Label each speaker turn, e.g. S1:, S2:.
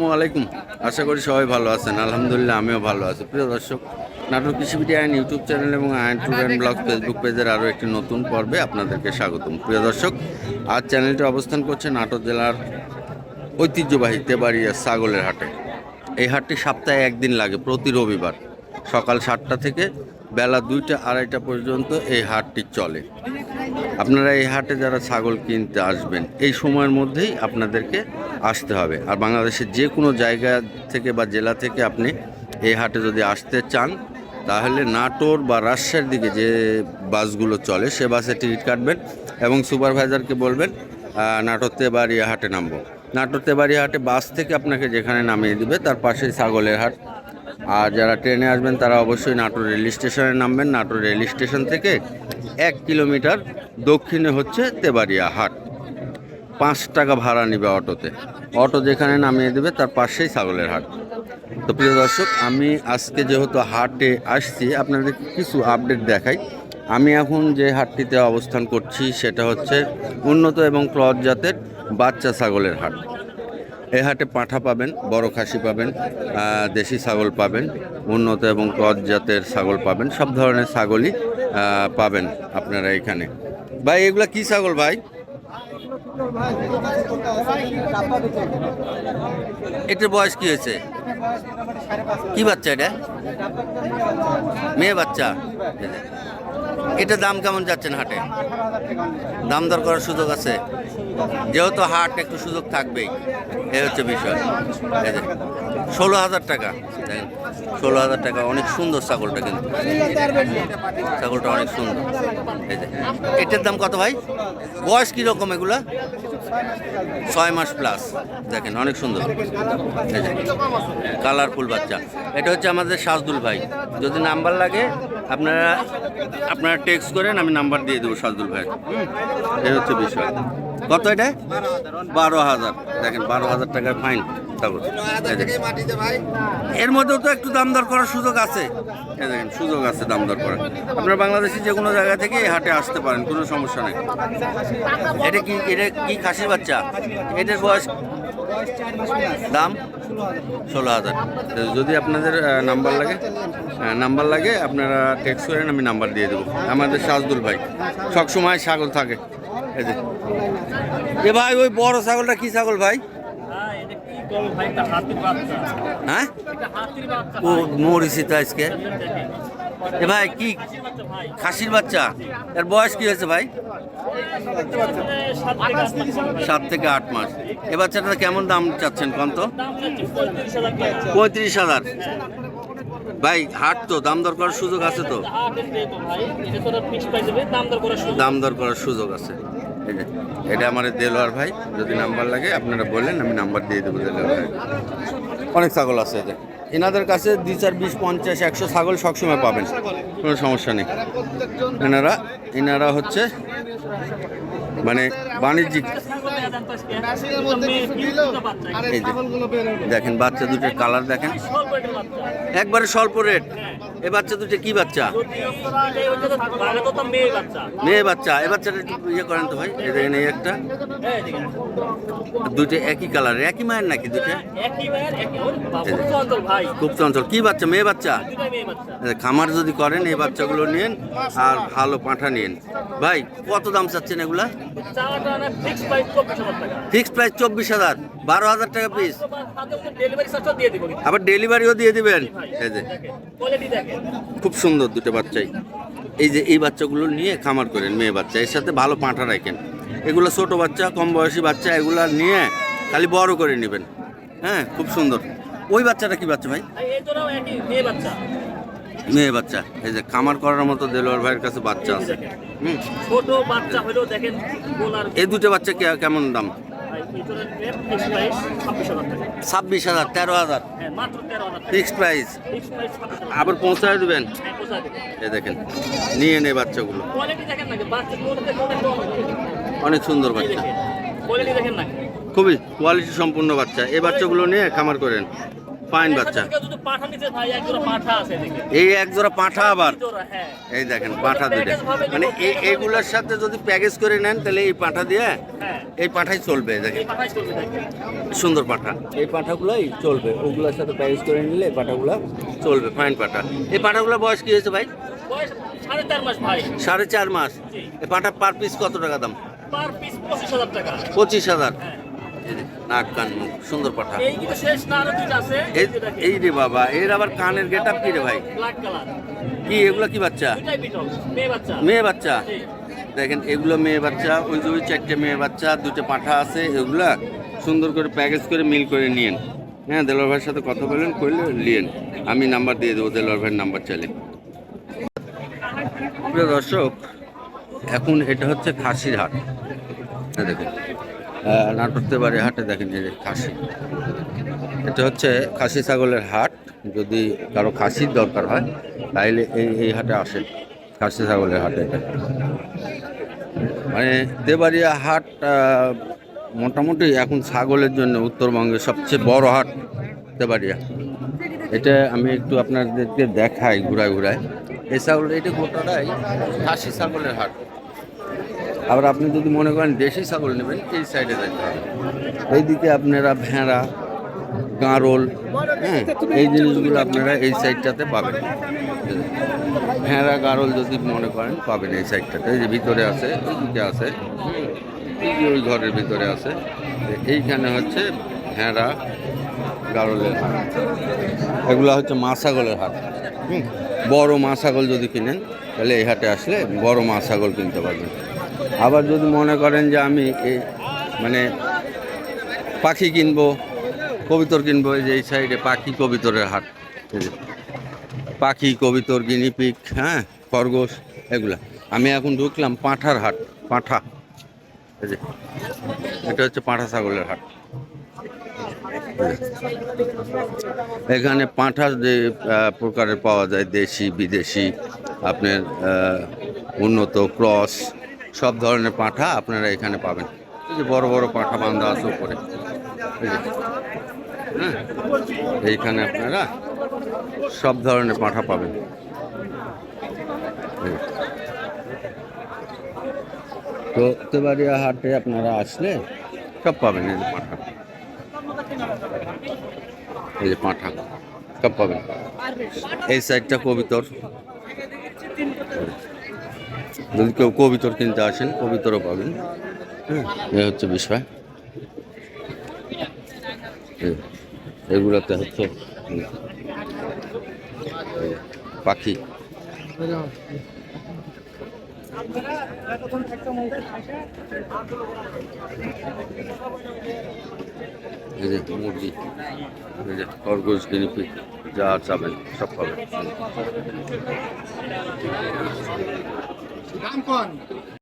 S1: আসসালামু আলাইকুম। আশা করি সবাই ভালো আছেন। আলহামদুলিল্লাহ, আমিও ভালো আছি। প্রিয় দর্শক, নাটক কৃষিবিটি আইন ইউটিউব চ্যানেল এবং আইন ট্যুর অ্যান্ড ব্লগ ফেসবুক পেজের আরও একটি নতুন পর্বে আপনাদেরকে স্বাগতম। প্রিয় দর্শক, আজ চ্যানেলটি অবস্থান করছে নাটক জেলার ঐতিহ্যবাহী তেবাড়িয়া ছাগলের হাটে। এই হাটটি সপ্তাহে একদিন লাগে, প্রতি রবিবার। সকাল সাতটা থেকে বেলা দুইটা আড়াইটা পর্যন্ত এই হাটটি চলে। আপনারা এই হাটে যারা ছাগল কিনতে আসবেন, এই সময়ের মধ্যেই আপনাদেরকে আসতে হবে। আর বাংলাদেশের যে কোনো জায়গা থেকে বা জেলা থেকে আপনি এই হাটে যদি আসতে চান, তাহলে নাটোর বা রাজশাহীর দিকে যে বাসগুলো চলে, সে বাসে টিকিট কাটবেন এবং সুপারভাইজারকে বলবেন নাটোর তেবাড়িয়া হাটে নামবো। নাটোর তেবাড়িয়া হাটে বাস থেকে আপনাকে যেখানে নামিয়ে দিবে, তার পাশেই ছাগলের হাট। আর যারা ট্রেনে আসবেন, তারা অবশ্যই নাটোর রেল স্টেশনে নামবেন। নাটোর রেল স্টেশন থেকে এক কিলোমিটার দক্ষিণে হচ্ছে তেবাড়িয়া হাট। পাঁচ টাকা ভাড়া নেবে অটোতে। অটো যেখানে নামিয়ে দেবে, তার পাশেই ছাগলের হাট। তো প্রিয় দর্শক, আমি আজকে যেহেতু হাটে আসছি, আপনাদের কিছু আপডেট দেখাই। আমি এখন যে হাটটিতে অবস্থান করছি, সেটা হচ্ছে উন্নত এবং ক্রস জাতের বাচ্চা ছাগলের হাট। এই হাটে পাঁঠা পাবেন, বড় খাসি পাবেন দেশি ছাগল পাবেন, উন্নত এবং ক্রস জাতের ছাগল পাবেন, সব ধরনের ছাগলই পাবেন আপনারা এখানে। ভাই, এগুলা কি ছাগল ভাই? এটার বয়স কি হয়েছে? কি বাচ্চা এটা? মেয়ে বাচ্চা? এটা দাম কেমন যাচ্ছেন হাটে? দাম দর করার সুযোগ আছে? যেহেতু হাট একটু সুযোগ থাকবেই, এ হচ্ছে বিষয়। ষোলো হাজার টাকা ষোলো হাজার টাকা, অনেক সুন্দর ছাগলটা কিন্তু। ছাগলটা অনেক সুন্দর। এটার দাম কত ভাই? বয়স কীরকম এগুলা? ছয় মাস প্লাস দেখেন, অনেক সুন্দর। কালারফুল বাচ্চা। এটা হচ্ছে আমাদের সাজদুল ভাই। যদি নাম্বার লাগে আপনারা আপনারা টেক্সট করেন, আমি নাম্বার দিয়ে দেবো সাজদুল ভাই। এই হচ্ছে বিষয়। কত এটা? বারো হাজার। দেখেন, বারো হাজার টাকার ফাইন এর মধ্যেও তো একটু দাম দর করার সুযোগ আছে। দেখেন, সুযোগ আছে দাম দর করার। আপনারা বাংলাদেশের যে কোনো জায়গা থেকে হাটে আসতে পারেন, কোনো সমস্যা নেই। এটা কি এটা কি খাসির বাচ্চা? এটার বয়স? দাম? ষোলো হাজার। যদি আপনাদের নাম্বার লাগে। নাম্বার লাগে আপনারা টেক্সট করেন আমি নাম্বার দিয়ে দেবো আমাদের সাজদুল ভাই সবসময় ছাগল থাকে এ ভাই ওই বড় ছাগলটা কি ছাগল ভাই
S2: হ্যাঁ।
S1: হ্যাঁ ও। মরিছি তো আজকে এ ভাই কি। খাসির বাচ্চা এর বয়স কি হয়েছে ভাই
S2: সাত থেকে আট মাস
S1: এ বাচ্চাটা কেমন দাম চাচ্ছেন কত
S2: দাম চাচ্ছি 35,000 টাকা।
S1: পঁয়ত্রিশ হাজার ভাই, হাট তো, দাম দর করার সুযোগ আছে তো।
S2: এটা দাম দর করার সুযোগ।
S1: আছে এটা আমার দেলোয়ার ভাই, যদি নাম্বার লাগে আপনারা বললেন, আমি নাম্বার দিয়ে দেবো দেলোয়ার অনেক ছাগল আছে এতে এনাদের কাছে দুই চার, বিশ, পঞ্চাশ, একশো ছাগল সবসময় পাবেন কোনো সমস্যা নেই এনারা এনারা হচ্ছে মানে বাণিজ্যিক দেখেন বাচ্চা দুটোর কালার দেখেন। একবারে স্বল্প রেট। এ বাচ্চা দুটো কি বাচ্চা
S2: মেয়ে বাচ্চা।
S1: এ বাচ্চাটা ইয়ে করেন তো ভাই এই দেখেন এই একটা দুটো একই কালারের একই মায়ের নাকি দুটো
S2: খুব চঞ্চল।
S1: কি বাচ্চা মেয়ে বাচ্চা
S2: বাচ্চা।
S1: খামার যদি করেন এই বাচ্চাগুলো নিন আর ভালো পাঁঠা নিন ভাই কত দাম চাচ্ছেন এগুলা
S2: চাওয়াটা না fixed price 24,000 টাকা।
S1: ফিক্সড প্রাইস চব্বিশ হাজার বারো হাজার টাকা পিস। আবার ডেলিভারিও দিয়ে দিবেন এই যে। খুব সুন্দর দুটো বাচ্চাই। এই যে এই বাচ্চাগুলো নিয়ে খামার করেন মেয়ে বাচ্চা এর সাথে ভালো পাঁঠা রাখেন। এগুলো ছোট বাচ্চা কম বয়সী বাচ্চা এগুলো নিয়ে খালি বড় করে নেবেন। হ্যাঁ খুব সুন্দর। ওই বাচ্চাটা কি বাচ্চা ভাই?
S2: মেয়ে বাচ্চা।
S1: মেয়ে বাচ্চা। এই যে খামার করার মতো দেলোয়ার ভাইয়ের কাছে বাচ্চা আছে। হুম।
S2: ছোট বাচ্চা হলেও দেখেন
S1: এই দুটো বাচ্চা কেমন দাম?
S2: ভাই, এই জন্য fixed price 26,000 টাকা।
S1: ছাব্বিশ হাজার তেরো হাজার
S2: হ্যাঁ, মাত্র 13,000 টাকা।
S1: ফিক্সড প্রাইস
S2: price 26,000
S1: আবার পৌঁছায় দেবেন
S2: হ্যাঁ।
S1: এই দেখেন নিয়ে নে বাচ্চাগুলো? অনেক সুন্দর বাচ্চা? খুবই কোয়ালিটি সম্পূর্ণ বাচ্চা এই বাচ্চাগুলো নিয়ে খামার করেন ফাইন বাচ্চা। এই এক জোড়া পাঁঠা আবার?
S2: হ্যাঁ।
S1: এই দেখেন পাঁঠা দুটো মানে এই এগুলোর সাথে যদি প্যাকেজ করে নেন তাহলে এই পাঁঠা দিয়ে
S2: হ্যাঁ।
S1: এই পাঁঠাই চলবে দেখেন। সুন্দর পাঁঠা। এই পাঁঠাগুলোই চলবে। ওগুলোর সাথে প্যাকেজ করে নিলে এই পাঁঠাগুলো চলবে ফাইন পাঁঠা। এই পাঁঠাগুলোর বয়স কি হয়েছে ভাই?
S2: সাড়ে চার মাস।
S1: এই পাঁঠা পার পিস কত টাকা দাম?
S2: পার পিস পঁচিশ হাজার
S1: নাক কান মুখ সুন্দর পাঠা।
S2: এই
S1: রে বাবা এর আবার কানের গেট আপ কি রে ভাই? কি এগুলো কি বাচ্চা?
S2: মেয়ে বাচ্চা।
S1: দেখেন এগুলো মেয়ে বাচ্চা ওই যে ওই চারটে মেয়ে বাচ্চা দুটো পাঠা আছে এগুলা সুন্দর করে প্যাকেজ করে মিল করে নিয়েন। হ্যাঁ দেলোয়ার ভাইয়ের সাথে কথা বলেন করলে নিয়েন আমি নাম্বার দিয়ে দেবো দেলোয়ার ভাইয়ের নাম্বার চাইলে। প্রিয় দর্শক এখন এটা হচ্ছে খাসির হাট। হ্যাঁ দেখুন। নাটকতে বাড়ি হাটে দেখেন এই খাসি। এটা হচ্ছে খাসি ছাগলের হাট। যদি কারও খাসির দরকার হয়, তাইলে এই এই হাটে আসে খাসি ছাগলের হাটে এটা। মানে দেবাড়িয়া হাট মোটামুটি এখন ছাগলের জন্য উত্তরবঙ্গের সবচেয়ে বড় হাট দেবাড়িয়া এটা আমি একটু আপনাদেরকে দেখাই ঘুরায় ঘুরায়। এই ছাগল এটা গোটাটাই খাসি ছাগলের হাট। আবার আপনি যদি মনে করেন দেশি ছাগল নেবেন, এই সাইডে যেতে হবে। এইদিকে আপনারা ভেড়া, গাঁরোল হ্যাঁ এই জিনিসগুলো আপনারা এই সাইডটাতে পাবেন। ভেড়া, গাঁরোল যদি মনে করেন, পাবেন এই সাইডটাতে এই যে ভিতরে আছে, এইদিকে আছে ওই ঘরের ভিতরে আছে এইখানে হচ্ছে ভেড়া, গারলের হাট। এগুলো হচ্ছে মা ছাগলের হাট। বড় মা ছাগল যদি কিনেন, তাহলে এই হাটে আসলে বড় মা ছাগল কিনতে পারবেন। আবার যদি মনে করেন যে আমি মানে পাখি কিনবো, কবিতর কিনবো, এই যে এই সাইডে পাখি কবিতরের হাট। পাখি, কবিতর গিনিপিক হ্যাঁ খরগোশ, এগুলা। আমি এখন ঢুকলাম পাঁঠার হাট, পাঁঠা। এটা হচ্ছে পাঁঠা ছাগলের হাট। এখানে পাঁঠা যে প্রকারের পাওয়া যায়, দেশি, বিদেশি, আপনার উন্নত, ক্রস সব ধরনের পাঁঠা আপনারা এখানে পাবেন। এই যে বড় বড় পাঁঠা বান্ধা আছে উপরে। হ্যাঁ এইখানে আপনারা সব ধরনের পাঁঠা পাবেন। তো তেবাড়িয়া হাটে আপনারা আসলে সব পাবেন এই যে পাঁঠা। এই যে পাঁঠা, সব পাবেন। এই সাইডটা কবিতর। যদি কেউ কবিতর কিনতে আসেন, কবিতরও পাবেন। হ্যাঁ এই হচ্ছে বিষয়। এগুলোতে হচ্ছে পাখি। মুরগি খরগোশ গিনিপিক যা চাবেন, সব পাবেন।
S3: দাম